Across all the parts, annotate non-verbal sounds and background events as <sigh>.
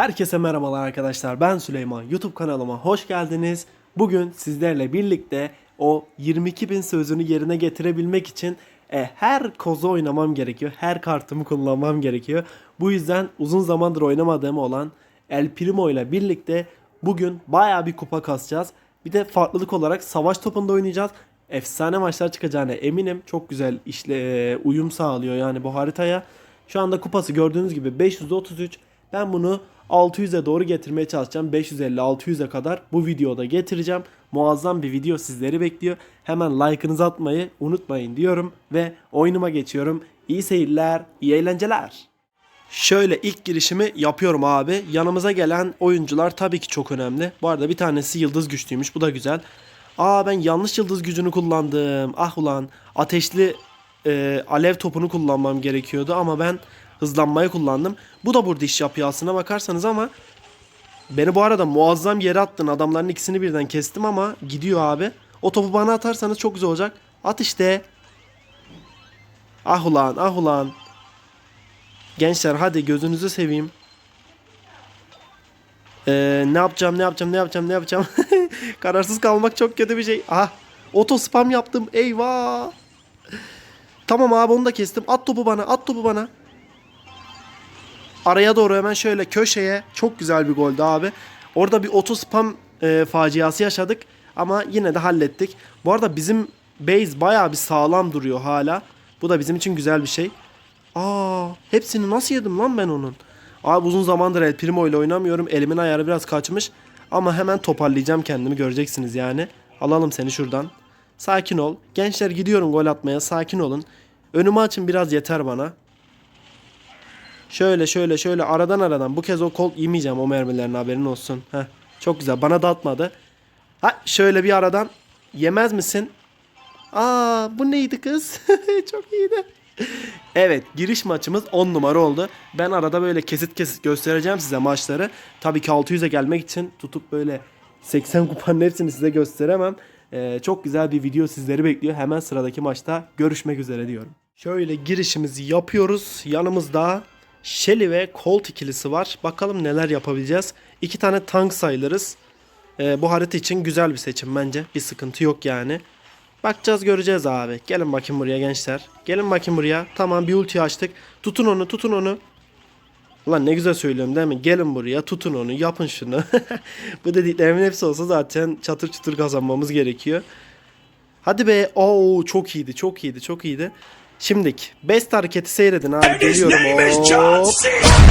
Herkese merhabalar arkadaşlar. Ben Süleyman. YouTube kanalıma hoş geldiniz. Bugün sizlerle birlikte o 22.000 sözünü yerine getirebilmek için e, her kozu oynamam gerekiyor. Her kartımı kullanmam gerekiyor. Bu yüzden uzun zamandır oynamadığım olan El Primo ile birlikte bugün baya bir kupa kasacağız. Bir de farklılık olarak savaş topunda oynayacağız. Efsane maçlar çıkacağına eminim. Çok güzel işle e, uyum sağlıyor yani bu haritaya. Şu anda kupası gördüğünüz gibi 533. Ben bunu 600'e doğru getirmeye çalışacağım. 550-600'e kadar bu videoda getireceğim. Muazzam bir video sizleri bekliyor. Hemen like'ınızı atmayı unutmayın diyorum ve oyunuma geçiyorum. İyi seyirler, iyi eğlenceler. Şöyle ilk girişimi yapıyorum abi. Yanımıza gelen oyuncular tabii ki çok önemli. Bu arada bir tanesi yıldız güçlüymüş. Bu da güzel. Aa ben yanlış yıldız gücünü kullandım. Ah ulan ateşli e, alev topunu kullanmam gerekiyordu ama ben hızlanmayı kullandım. Bu da burada iş yapıyor aslına bakarsanız ama beni bu arada muazzam yere attın. Adamların ikisini birden kestim ama gidiyor abi. O topu bana atarsanız çok güzel olacak. At işte. Ah ulan ah ulan. Gençler hadi gözünüzü seveyim. Ee, ne yapacağım ne yapacağım ne yapacağım ne yapacağım. <laughs> Kararsız kalmak çok kötü bir şey. Ah oto spam yaptım eyvah. Tamam abi onu da kestim. At topu bana at topu bana. Araya doğru hemen şöyle köşeye çok güzel bir goldü abi. Orada bir oto spam e, faciası yaşadık ama yine de hallettik. Bu arada bizim base bayağı bir sağlam duruyor hala. Bu da bizim için güzel bir şey. Aa, hepsini nasıl yedim lan ben onun? Abi uzun zamandır El Primo ile oynamıyorum. Elimin ayarı biraz kaçmış. Ama hemen toparlayacağım kendimi göreceksiniz yani. Alalım seni şuradan. Sakin ol. Gençler gidiyorum gol atmaya. Sakin olun. Önümü açın biraz yeter bana. Şöyle şöyle şöyle aradan aradan. Bu kez o kol yemeyeceğim o mermilerin haberin olsun. Heh, çok güzel. Bana da atmadı. Ha şöyle bir aradan. Yemez misin? Aa bu neydi kız? <laughs> çok iyiydi. Evet giriş maçımız 10 numara oldu. Ben arada böyle kesit kesit göstereceğim size maçları. Tabii ki 600'e gelmek için tutup böyle 80 kupanın hepsini size gösteremem. Ee, çok güzel bir video sizleri bekliyor. Hemen sıradaki maçta görüşmek üzere diyorum. Şöyle girişimizi yapıyoruz. Yanımızda Shelly ve Colt ikilisi var. Bakalım neler yapabileceğiz. İki tane tank sayılırız. Ee, bu harita için güzel bir seçim bence. Bir sıkıntı yok yani. Bakacağız göreceğiz abi. Gelin bakayım buraya gençler. Gelin bakayım buraya. Tamam bir ulti açtık. Tutun onu tutun onu. Ulan ne güzel söylüyorum değil mi? Gelin buraya tutun onu yapın şunu. <laughs> Bu dediklerimin hepsi olsa zaten çatır çutur kazanmamız gerekiyor. Hadi be. Oo çok iyiydi çok iyiydi çok iyiydi. Şimdik best hareketi seyredin abi. Geliyorum. Hop.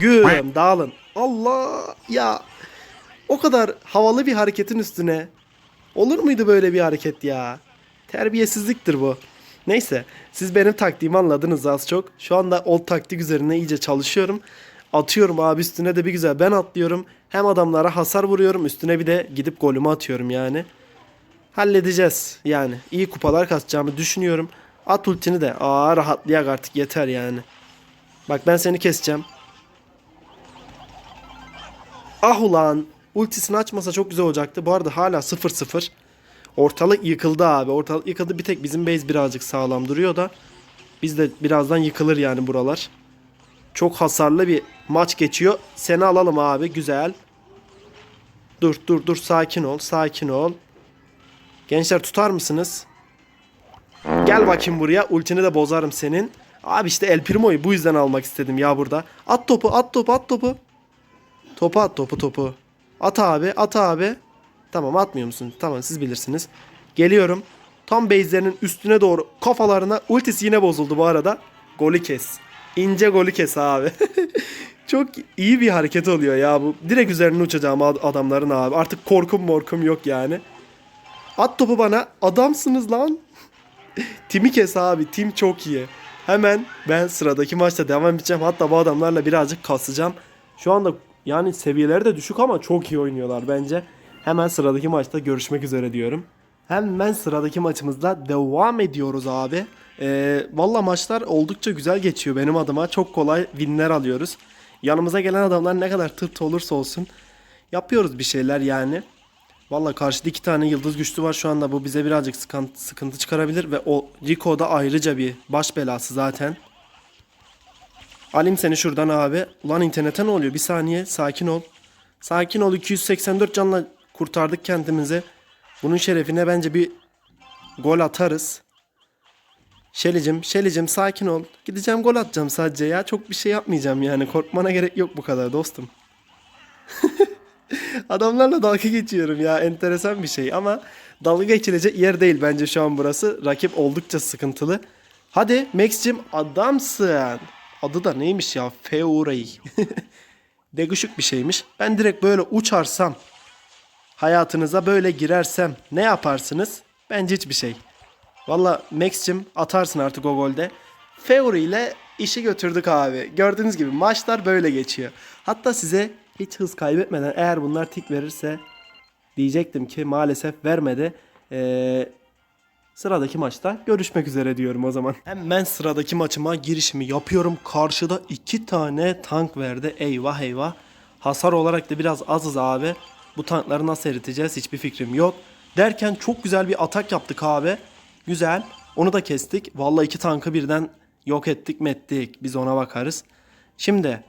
Güm dağılın. Allah ya. O kadar havalı bir hareketin üstüne. Olur muydu böyle bir hareket ya? Terbiyesizliktir bu. Neyse siz benim taktiğimi anladınız az çok. Şu anda old taktik üzerine iyice çalışıyorum. Atıyorum abi üstüne de bir güzel ben atlıyorum. Hem adamlara hasar vuruyorum üstüne bir de gidip golümü atıyorum yani. Halledeceğiz yani. iyi kupalar kasacağımı düşünüyorum. At ultini de. Aa rahatlayak artık yeter yani. Bak ben seni keseceğim. Ah ulan. Ultisini açmasa çok güzel olacaktı. Bu arada hala 0-0. Ortalık yıkıldı abi. Ortalık yıkıldı. Bir tek bizim base birazcık sağlam duruyor da. Biz de birazdan yıkılır yani buralar. Çok hasarlı bir maç geçiyor. Seni alalım abi. Güzel. Dur dur dur. Sakin ol. Sakin ol. Gençler tutar mısınız? Gel bakayım buraya. Ultini de bozarım senin. Abi işte El Primo'yu bu yüzden almak istedim ya burada. At topu, at topu, at topu. Topu at topu topu. At abi, at abi. Tamam atmıyor musun? Tamam siz bilirsiniz. Geliyorum. Tam base'lerinin üstüne doğru kafalarına ultisi yine bozuldu bu arada. Golü kes. İnce golü kes abi. <laughs> Çok iyi bir hareket oluyor ya bu. Direkt üzerine uçacağım ad- adamların abi. Artık korkum morkum yok yani. At topu bana. Adamsınız lan. Timi kes abi. Tim çok iyi. Hemen ben sıradaki maçta devam edeceğim. Hatta bu adamlarla birazcık kasacağım. Şu anda yani seviyeleri de düşük ama çok iyi oynuyorlar bence. Hemen sıradaki maçta görüşmek üzere diyorum. Hemen sıradaki maçımızda devam ediyoruz abi. Ee, Valla maçlar oldukça güzel geçiyor benim adıma. Çok kolay winler alıyoruz. Yanımıza gelen adamlar ne kadar tırt olursa olsun yapıyoruz bir şeyler yani. Valla karşıda iki tane yıldız güçlü var şu anda. Bu bize birazcık sıkıntı, sıkıntı çıkarabilir. Ve o Rico da ayrıca bir baş belası zaten. Alayım seni şuradan abi. Ulan internete ne oluyor? Bir saniye sakin ol. Sakin ol 284 canla kurtardık kendimizi. Bunun şerefine bence bir gol atarız. Şelicim, Şelicim sakin ol. Gideceğim gol atacağım sadece ya. Çok bir şey yapmayacağım yani. Korkmana gerek yok bu kadar dostum. <laughs> Adamlarla dalga geçiyorum ya. Enteresan bir şey ama dalga geçilecek yer değil bence şu an burası. Rakip oldukça sıkıntılı. Hadi Max'cim adamsın. Adı da neymiş ya? Feurey. <laughs> Deguşuk bir şeymiş. Ben direkt böyle uçarsam, hayatınıza böyle girersem ne yaparsınız? Bence hiçbir şey. Valla Max'cim atarsın artık o golde. Fury ile işi götürdük abi. Gördüğünüz gibi maçlar böyle geçiyor. Hatta size hiç hız kaybetmeden eğer bunlar tik verirse diyecektim ki maalesef vermedi. Ee, sıradaki maçta görüşmek üzere diyorum o zaman. Hemen sıradaki maçıma girişimi yapıyorum. Karşıda iki tane tank verdi. Eyvah eyvah. Hasar olarak da biraz azız abi. Bu tankları nasıl eriteceğiz hiçbir fikrim yok. Derken çok güzel bir atak yaptık abi. Güzel. Onu da kestik. Vallahi iki tankı birden yok ettik mi ettik. Biz ona bakarız. Şimdi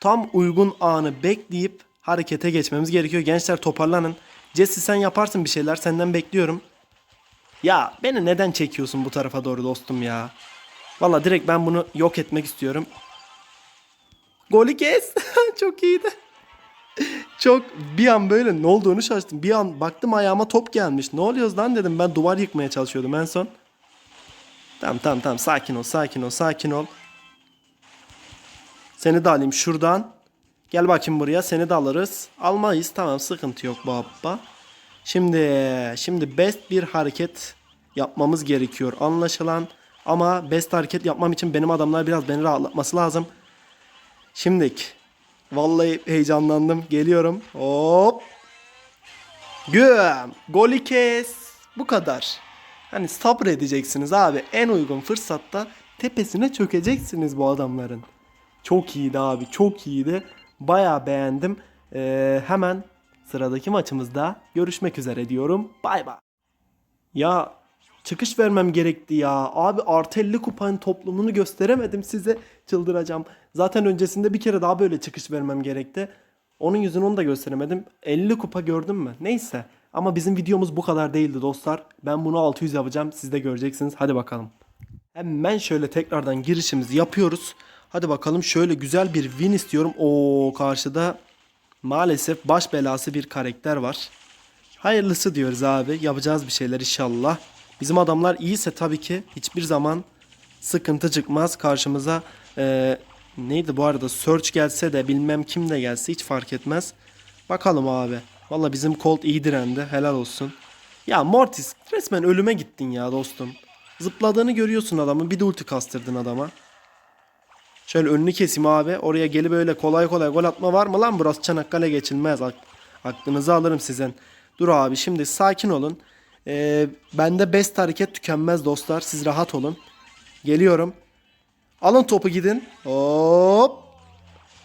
tam uygun anı bekleyip harekete geçmemiz gerekiyor. Gençler toparlanın. Jesse sen yaparsın bir şeyler. Senden bekliyorum. Ya beni neden çekiyorsun bu tarafa doğru dostum ya? Valla direkt ben bunu yok etmek istiyorum. Golü kes. <laughs> Çok iyiydi. Çok bir an böyle ne olduğunu şaştım. Bir an baktım ayağıma top gelmiş. Ne oluyoruz lan dedim. Ben duvar yıkmaya çalışıyordum en son. Tamam tamam tamam sakin ol sakin ol sakin ol. Seni de alayım şuradan. Gel bakayım buraya seni de alırız. Almayız tamam sıkıntı yok baba. Şimdi şimdi best bir hareket yapmamız gerekiyor anlaşılan. Ama best hareket yapmam için benim adamlar biraz beni rahatlatması lazım. Şimdik. Vallahi heyecanlandım. Geliyorum. Hop. Güm. Golü kes. Bu kadar. Hani sabredeceksiniz abi. En uygun fırsatta tepesine çökeceksiniz bu adamların. Çok iyiydi abi. Çok iyiydi. Bayağı beğendim. Ee, hemen sıradaki maçımızda görüşmek üzere diyorum. Bay bay. Ya çıkış vermem gerekti ya. Abi artı 50 kupanın toplumunu gösteremedim size. Çıldıracağım. Zaten öncesinde bir kere daha böyle çıkış vermem gerekti. Onun yüzünü onu da gösteremedim. 50 kupa gördün mü? Neyse. Ama bizim videomuz bu kadar değildi dostlar. Ben bunu 600 yapacağım. Siz de göreceksiniz. Hadi bakalım. Hemen şöyle tekrardan girişimizi yapıyoruz. Hadi bakalım şöyle güzel bir win istiyorum. O karşıda maalesef baş belası bir karakter var. Hayırlısı diyoruz abi. Yapacağız bir şeyler inşallah. Bizim adamlar iyiyse tabii ki hiçbir zaman sıkıntı çıkmaz karşımıza. Ee, neydi bu arada search gelse de bilmem kim de gelse hiç fark etmez. Bakalım abi. Valla bizim Colt iyi direndi. Helal olsun. Ya Mortis resmen ölüme gittin ya dostum. Zıpladığını görüyorsun adamın. Bir de ulti kastırdın adama. Şöyle önünü keseyim abi. Oraya gelip böyle kolay kolay gol atma var mı lan? Burası Çanakkale geçilmez. Ak- Aklınızı alırım sizin. Dur abi şimdi sakin olun. Ee, bende best hareket tükenmez dostlar. Siz rahat olun. Geliyorum. Alın topu gidin. Hop.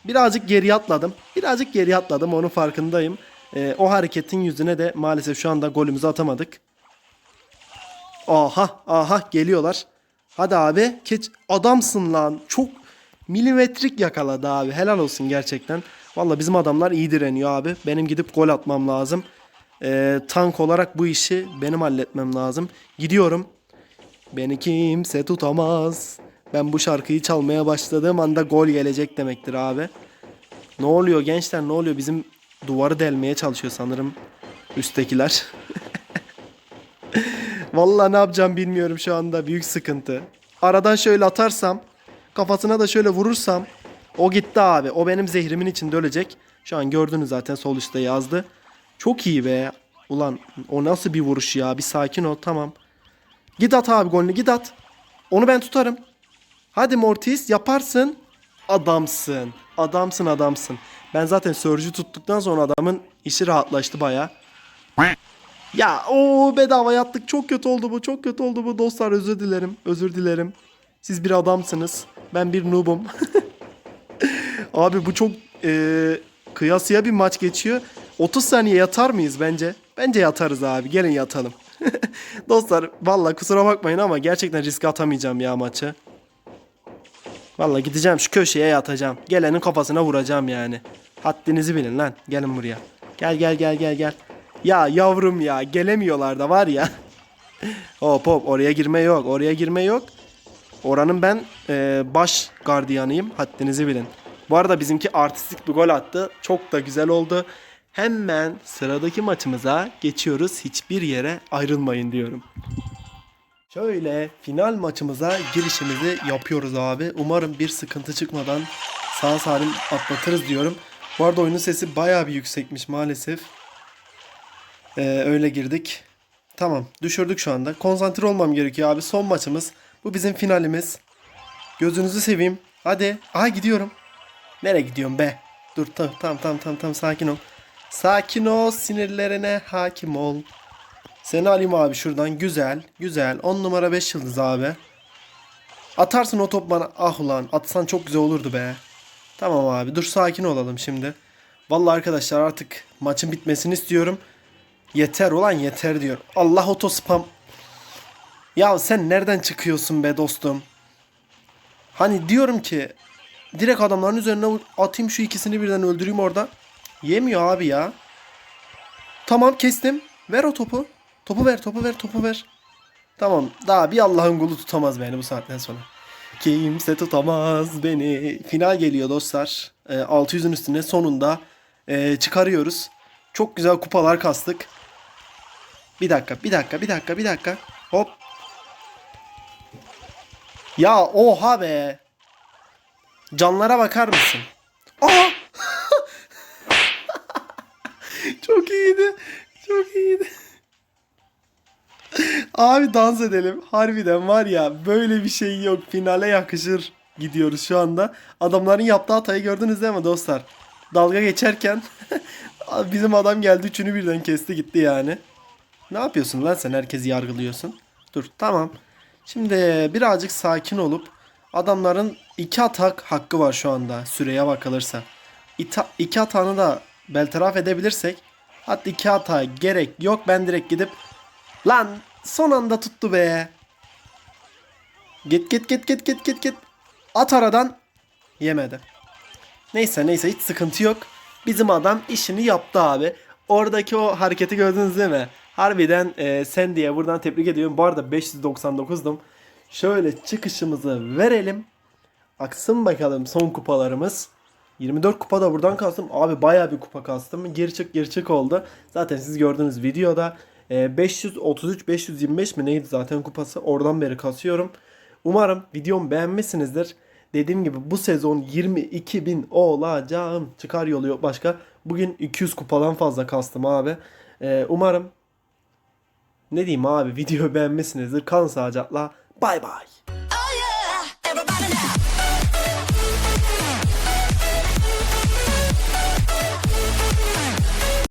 Birazcık geri atladım. Birazcık geri atladım. Onun farkındayım. Ee, o hareketin yüzüne de maalesef şu anda golümüzü atamadık. Aha aha geliyorlar. Hadi abi. Keç adamsın lan. Çok milimetrik yakaladı abi. Helal olsun gerçekten. Valla bizim adamlar iyi direniyor abi. Benim gidip gol atmam lazım. Ee, tank olarak bu işi benim halletmem lazım. Gidiyorum. Beni kimse tutamaz. Ben bu şarkıyı çalmaya başladığım anda gol gelecek demektir abi. Ne oluyor gençler ne oluyor? Bizim duvarı delmeye çalışıyor sanırım üsttekiler. <laughs> Vallahi ne yapacağım bilmiyorum şu anda. Büyük sıkıntı. Aradan şöyle atarsam, kafasına da şöyle vurursam o gitti abi. O benim zehrimin içinde ölecek. Şu an gördünüz zaten sol üstte yazdı. Çok iyi be. Ulan o nasıl bir vuruş ya? Bir sakin ol tamam. Git at abi golünü git at. Onu ben tutarım. Hadi Mortis yaparsın. Adamsın. Adamsın adamsın. Ben zaten Surge'ü tuttuktan sonra adamın işi rahatlaştı baya. Ya o bedava yattık. Çok kötü oldu bu. Çok kötü oldu bu. Dostlar özür dilerim. Özür dilerim. Siz bir adamsınız. Ben bir noobum. <laughs> Abi bu çok e, kıyasıya bir maç geçiyor. 30 saniye yatar mıyız bence? Bence yatarız abi. Gelin yatalım. <laughs> Dostlar valla kusura bakmayın ama gerçekten riske atamayacağım ya maçı. Vallahi gideceğim şu köşeye yatacağım. Gelenin kafasına vuracağım yani. Haddinizi bilin lan. Gelin buraya. Gel gel gel gel gel. Ya yavrum ya gelemiyorlar da var ya. <laughs> hop hop oraya girme yok. Oraya girme yok. Oranın ben e, baş gardiyanıyım. Haddinizi bilin. Bu arada bizimki artistik bir gol attı. Çok da güzel oldu. Hemen sıradaki maçımıza geçiyoruz. Hiçbir yere ayrılmayın diyorum. Şöyle final maçımıza girişimizi yapıyoruz abi. Umarım bir sıkıntı çıkmadan sağ salim atlatırız diyorum. Bu arada oyunun sesi bayağı bir yüksekmiş maalesef. Ee, öyle girdik. Tamam düşürdük şu anda. Konsantre olmam gerekiyor abi. Son maçımız. Bu bizim finalimiz. Gözünüzü seveyim. Hadi. Aha gidiyorum. Nereye gidiyorum be? Dur tamam tamam tamam tamam tamam sakin ol. Sakin ol sinirlerine hakim ol. Seni alayım abi şuradan. Güzel. Güzel. 10 numara 5 yıldız abi. Atarsın o top bana. Ah ulan atsan çok güzel olurdu be. Tamam abi dur sakin olalım şimdi. Vallahi arkadaşlar artık maçın bitmesini istiyorum. Yeter ulan yeter diyor. Allah otospam. Ya sen nereden çıkıyorsun be dostum? Hani diyorum ki direkt adamların üzerine atayım şu ikisini birden öldüreyim orada. Yemiyor abi ya. Tamam kestim. Ver o topu. Topu ver, topu ver, topu ver. Tamam. Daha bir Allah'ın kulu tutamaz beni bu saatten sonra. Kimse tutamaz beni. Final geliyor dostlar. Ee, 600'ün üstüne sonunda ee, çıkarıyoruz. Çok güzel kupalar kastık. Bir dakika, bir dakika, bir dakika, bir dakika. Hop. Ya oha be. Canlara bakar mısın? Aa! <laughs> Çok iyiydi. Çok iyiydi. Abi dans edelim. Harbiden var ya böyle bir şey yok. Finale yakışır gidiyoruz şu anda. Adamların yaptığı hatayı gördünüz değil mi dostlar? Dalga geçerken <laughs> bizim adam geldi üçünü birden kesti gitti yani. Ne yapıyorsun lan sen herkesi yargılıyorsun? Dur tamam. Şimdi birazcık sakin olup adamların iki atak hakkı var şu anda süreye bakılırsa. İta, iki atağını da beltaraf edebilirsek hatta iki hata gerek yok ben direkt gidip lan son anda tuttu be. Git git git git git git git. At aradan yemedi. Neyse neyse hiç sıkıntı yok. Bizim adam işini yaptı abi. Oradaki o hareketi gördünüz değil mi? Harbiden e, sen diye buradan tebrik ediyorum. Bu arada 599'dum. Şöyle çıkışımızı verelim. Aksın bakalım son kupalarımız. 24 kupa da buradan kastım. Abi bayağı bir kupa kastım. Geri çık geri çık oldu. Zaten siz gördünüz videoda. E, 533 525 mi neydi zaten kupası. Oradan beri kasıyorum. Umarım videomu beğenmişsinizdir. Dediğim gibi bu sezon 22 bin olacağım. Çıkar yolu yok başka. Bugün 200 kupadan fazla kastım abi. E, umarım ne diyeyim abi <laughs> videoyu beğenmişsinizdir. Kalın sağlıcakla. Bay bay.